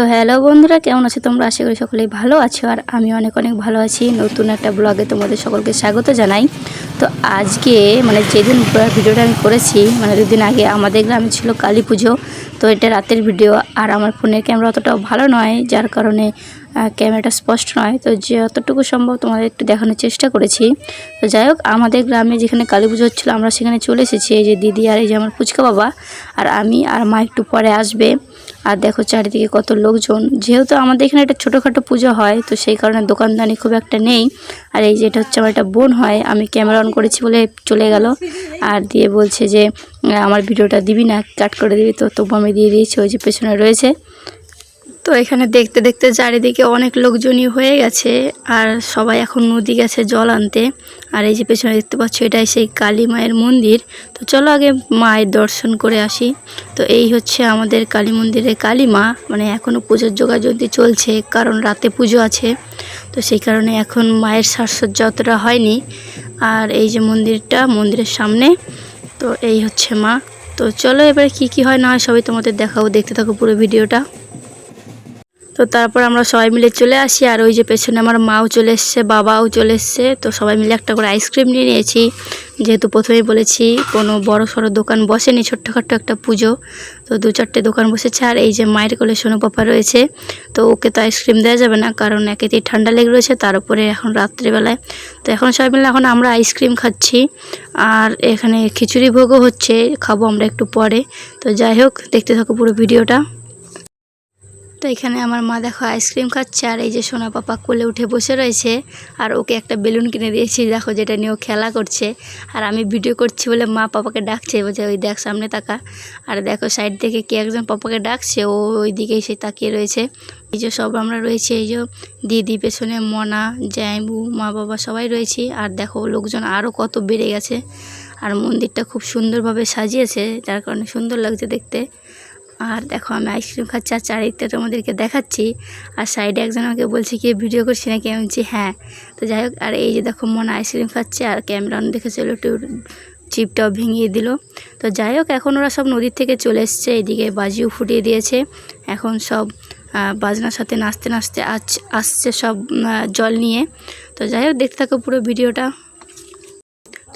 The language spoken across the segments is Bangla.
তো হ্যালো বন্ধুরা, কেমন আছো তোমরা? আশা করি সকলেই ভালো আছো আর আমি অনেক অনেক ভালো আছি। নতুন একটা ব্লগে তোমাদের সকলকে স্বাগত জানাই। তো আজকে মানে যেদিন ভিডিওটা আমি করেছি মানে দুদিন আগে আমাদের গ্রামে ছিল কালী পুজো, তো এটা রাতের ভিডিও। আর আমার ফোনের ক্যামেরা অতটাও ভালো নয়, যার কারণে ক্যামেরাটা স্পষ্ট নয়। তো যতটুকু সম্ভব তোমাদের একটু দেখানোর চেষ্টা করেছি। তো যাই হোক, আমাদের গ্রামে যেখানে কালী পুজো হচ্ছিল, আমরা সেখানে চলে এসেছি। এই যে দিদি আর এই যে আমার ফুচকা বাবা, আর আমি আর মা একটু পরে আসবে। আর দেখো চারিদিকে কত লোকজন। যেহেতু আমাদের এখানে একটা ছোটোখাটো পুজো হয়, তো সেই কারণে দোকানদানি খুব একটা নেই। আর এই যেটা হচ্ছে আমার একটা বোন হয়, আমি ক্যামেরা অন করেছি বলে চলে গেল। আর দিয়ে বলছে যে আমার ভিডিওটা দিবি না কাট করে দিবি তো। তবু আমি দিয়ে দিয়েছি, ওই যে পেছনে রয়েছে। তো এখানে দেখতে দেখতে চারিদিকে অনেক লোকজনই হয়ে গেছে আর সবাই এখন নদী গেছে জল আনতে। আর এই যে পেছনে দেখতে পাচ্ছ, এটাই সেই কালী মায়ের মন্দির। তো চলো আগে মায়ের দর্শন করে আসি। তো এই হচ্ছে আমাদের কালী মন্দিরে কালী মা। মানে এখনও পুজোর যোগাযোগ চলছে, কারণ রাতে পুজো আছে। তো সেই কারণে এখন মায়ের সাজসজ্জা অতটা হয়নি। আর এই যে মন্দিরটা, মন্দিরের সামনে, তো এই হচ্ছে মা। তো চলো এবারে কি কি হয় না হয় সবই তোমাদের দেখাবো। দেখতে থাকো পুরো ভিডিওটা। তো তারপর আমরা সবাই মিলে চলে আসি, আর ওই যে পেছনে আমার মাও চলে এসছে, বাবাও চলে এসছে। তো সবাই মিলে একটা করে আইসক্রিম নিয়ে নিয়েছি। যেহেতু প্রথমেই বলেছি, কোনো বড় সড়ো দোকান বসেনি, ছোট্টখাট্টো একটা পুজো। তো দু চারটে দোকান বসেছে, আর এই যে মায়ের কোলে সোনু পাপা রয়েছে, তো ওকে তো আইসক্রিম দেওয়া যাবে না, কারণ একেতেই ঠান্ডা লেগে রয়েছে, তার উপরে এখন রাত্রিবেলায়। তো এখন সবাই মিলে এখন আমরা আইসক্রিম খাচ্ছি, আর এখানে খিচুড়ি ভোগও হচ্ছে, খাব আমরা একটু পরে। তো যাই হোক, দেখতে থাকো পুরো ভিডিওটা। তো এখানে আমার মা দেখো আইসক্রিম খাচ্ছে আর এই যে সোনা পাপা কোলে উঠে বসে রয়েছে আর ওকে একটা বেলুন কিনে দিয়েছি, দেখো যেটা নিয়ে ও খেলা করছে। আর আমি ভিডিও করছি বলে মা পাপাকে ডাকছে বলছে ওই দেখ সামনে তাকা। আর দেখো সাইড থেকে কে একজন পাপাকে ডাকছে, ও ওই দিকেই সে তাকিয়ে রয়েছে। এই যে সব আমরা রয়েছি, এই যে দিদি, পেছনে মনা জাইবু মা বাবা সবাই রয়েছি। আর দেখো লোকজন আরও কত বেড়ে গেছে। আর মন্দিরটা খুব সুন্দরভাবে সাজিয়েছে, যার কারণে সুন্দর লাগছে দেখতে। আর দেখো আমি আইসক্রিম খাচ্ছি আর চারিদিকটা তোমাদেরকে দেখাচ্ছি। আর সাইডে একজন আমাকে বলছে কি, ভিডিও করছি নাকি? আমি বলছি হ্যাঁ। তো যাই হোক, আর এই যে দেখো মনে আইসক্রিম খাচ্ছে আর ক্যামেরা অন দেখেছিল একটু চিপটাও ভেঙিয়ে দিল। তো যাই হোক, এখন ওরা সব নদীর থেকে চলে এসছে, এদিকে বাজিও ফুটিয়ে দিয়েছে। এখন সব বাজনার সাথে নাচতে নাচতে আস আসছে সব জল নিয়ে। তো যাই হোক, দেখতে থাকো পুরো ভিডিওটা।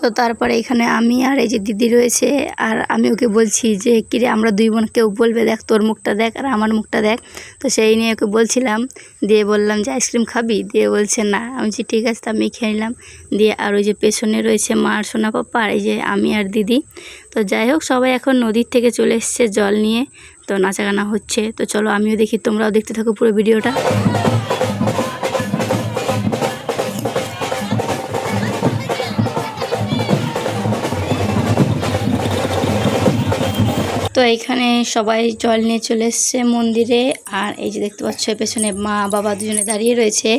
তো তারপরে এখানে আমি আর এই যে দিদি রয়েছে, আর আমি ওকে বলছি যে কিরে আমরা দুই বোন, কেউ বলবে দেখ তোর মুখটা দেখ আর আমার মুখটা দেখ। তো সেই নিয়ে ওকে বলছিলাম, দিয়ে বললাম যে, আইসক্রিম খাবি? দিয়ে বলছে, না। আমি বলছি, ঠিক আছে। আমি খেয়ে নিলাম, দিয়ে আর ওই যে পেছনে রয়েছে মা আর সোনা পাপা এই যে আমি আর দিদি। তো যাই হোক, সবাই এখন নদীর থেকে চলে এসছে জল নিয়ে, তো নাচাগানা হচ্ছে। তো চলো আমিও দেখি, তোমরাও দেখতে থাকো পুরো ভিডিওটা। তো এখানে সবাই জল নিয়ে চলে এসছে মন্দিরে। আর এই যে দেখতে পাচ্ছ পেছনে মা, বাবা দুজনে দাঁড়িয়ে রয়েছে।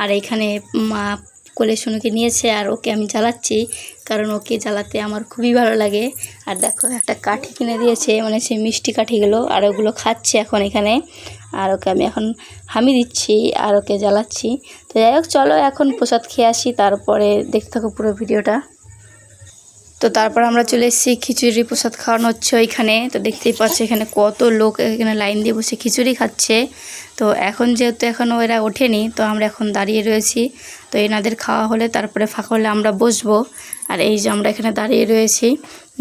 আর এখানে মা কোলে সোনুকে নিয়েছে আর ওকে আমি জ্বালাচ্ছি, কারণ ওকে জ্বালাতে আমার খুবই ভালো লাগে। আর দেখো, একটা কাঠি কিনে দিয়েছে মানে সেই মিষ্টি কাঠিগুলো, আর ওগুলো খাচ্ছে এখন এখানে। আর ওকে আমি এখন হামি দিচ্ছি, আর ওকে জ্বালাচ্ছি। তো যাই হোক, চলো এখন প্রসাদ খেয়ে আসি, তারপরে দেখতে থাকো পুরো ভিডিওটা। তো তারপর আমরা চলে এসেছি খিচুড়ি প্রসাদ খাওয়ানো হচ্ছে ওইখানে। তো দেখতেই পাচ্ছি এখানে কত লোক এখানে লাইন দিয়ে বসে খিচুড়ি খাচ্ছে। তো এখন যেহেতু এখনও এরা ওঠেনি, তো আমরা এখন দাঁড়িয়ে রয়েছি। তো এনাদের খাওয়া হলে তারপরে ফাঁকা হলে আমরা বসবো। আর এই যে আমরা এখানে দাঁড়িয়ে রয়েছি,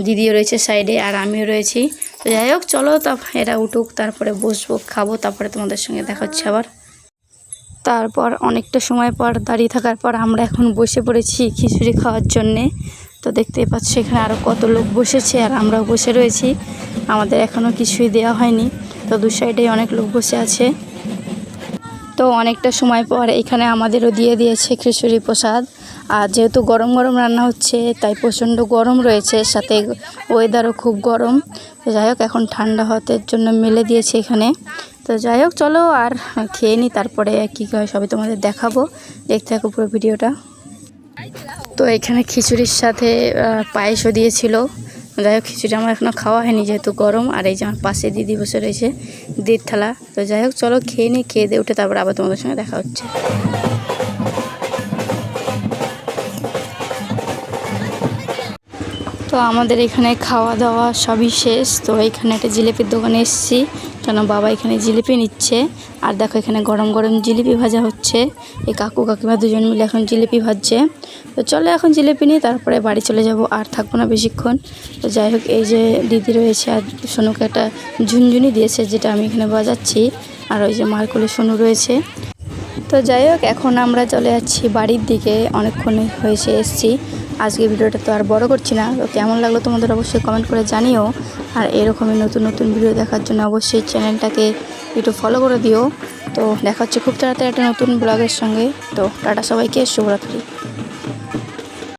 দিদিও রয়েছে সাইডে আর আমিও রয়েছি। তো যাই হোক, চলো তা এরা উঠুক, তারপরে বসবো, খাব, তারপরে তোমাদের সঙ্গে দেখা হচ্ছে আবার। তারপর অনেকটা সময় পর দাঁড়িয়ে থাকার পর আমরা এখন বসে পড়েছি খিচুড়ি খাওয়ার জন্যে। তো দেখতেই পাচ্ছ এখানে আরও কত লোক বসেছে আর আমরাও বসে রয়েছি। আমাদের এখনও কিছুই দেওয়া হয়নি। তো দু সাইডেই অনেক লোক বসে আছে। তো অনেকটা সময় পর এখানে আমাদেরও দিয়ে দিয়েছে খিচুড়ি প্রসাদ। আর যেহেতু গরম গরম রান্না হচ্ছে, তাই প্রচণ্ড গরম রয়েছে, সাথে ওয়েদারও খুব গরম। তো যাই হোক, এখন ঠান্ডা হতে জন্য মেলে দিয়েছে এখানে। তো যাই হোক, চলো আর খেয়ে নিই তারপরে কী হয় সবই তোমাদের দেখাবো। দেখতে থাকো পুরো ভিডিওটা। তো এখানে খিচুড়ির সাথে পায়েসও দিয়েছিল। যাই হোক, খিচুড়ি আমার এখনও খাওয়া হয়নি যেহেতু গরম, আর এই যে আমার পাশে দিদি বসে রয়েছে দিদির থালা। তো যাই হোক, চলো খেয়ে নিই, খেয়ে দিয়ে উঠে তারপর আবার তোমাদের সঙ্গে দেখা হচ্ছে। তো আমাদের এখানে খাওয়া দাওয়া সবই শেষ। তো এখানে একটা জিলিপির দোকানে এসেছি। কেন বাবা এখানে জিলিপি নিচ্ছে। আর দেখো এখানে গরম গরম জিলিপি ভাজা হচ্ছে। এই কাকু, কাকিমা দুজন মিলে এখন জিলিপি ভাজছে। তো চলো এখন জিলিপি নিয়ে তারপরে বাড়ি চলে যাব। আর থাকব না বেশিক্ষণ। তো যাই হোক, এই যে দিদি রয়েছে আর সোনুকে একটা ঝুনঝুনি দিয়েছে, যেটা আমি এখানে বাজাচ্ছি। আর ওই যে মারকুলি সোনু রয়েছে। তো যাই হোক, এখন আমরা চলে যাচ্ছি বাড়ির দিকে। অনেকক্ষণ হয়েছে এসছি। আজকে ভিডিওটা তো আর বড় করছি না। তো কেমন লাগল তোমাদের অবশ্যই কমেন্ট করে জানিও। আর এরকমই নতুন নতুন ভিডিও দেখার জন্য অবশ্যই চ্যানেলটাকে একটু ফলো করে দিও। তো দেখা হচ্ছে খুব তাড়াতাড়ি একটা নতুন ব্লগের সঙ্গে। তো টাটা সবাইকে, শুভরাত্রি।